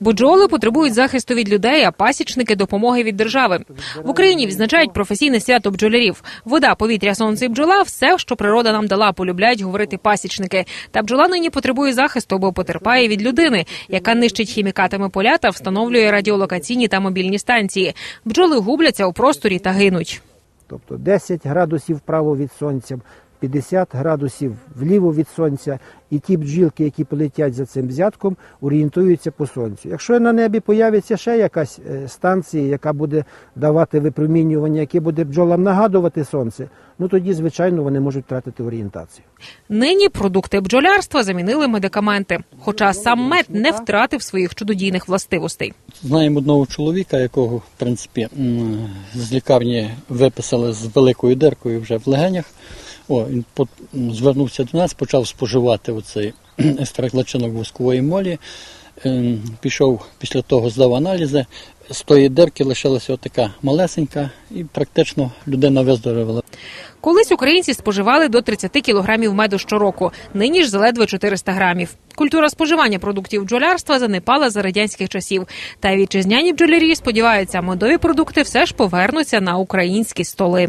Бджоли потребують захисту від людей, а пасічники допомоги від держави. В Україні відзначають професійне свято бджолярів. Вода, повітря, сонце і бджола все, що природа нам дала, полюбляють говорити пасічники. Та бджола нині потребує захисту, бо потерпає від людини, яка нищить хімікатами поля та встановлює радіолокаційні та мобільні станції. Бджоли губляться у просторі та гинуть. Тобто 10 градусів вправо від сонця, 50 градусів вліво від сонця, і ті бджілки, які полетять за цим взятком, орієнтуються по сонцю. Якщо на небі появиться ще якась е, станція, яка буде давати випромінювання, яке буде бджолам нагадувати сонце, ну тоді, звичайно, вони можуть втратити орієнтацію. Нині продукти бджолярства замінили медикаменти, хоча сам мед не втратив своїх чудодійних властивостей. Знаємо одного чоловіка, якого в принципі з лікарні виписали з великою диркою вже в легенях. О, він звернувся до нас, почав споживати оцей екстракт личинок воскової молі. Ем, Пішов після того, здав аналізи. З тої дирки лишилася така малесенька, і практично людина виздоровила. Колись українці споживали до 30 кілограмів меду щороку, нині ж заледве 400 грамів. Культура споживання продуктів бджолярства занепала за радянських часів. Та вітчизняні бджолярі сподіваються, медові продукти все ж повернуться на українські столи.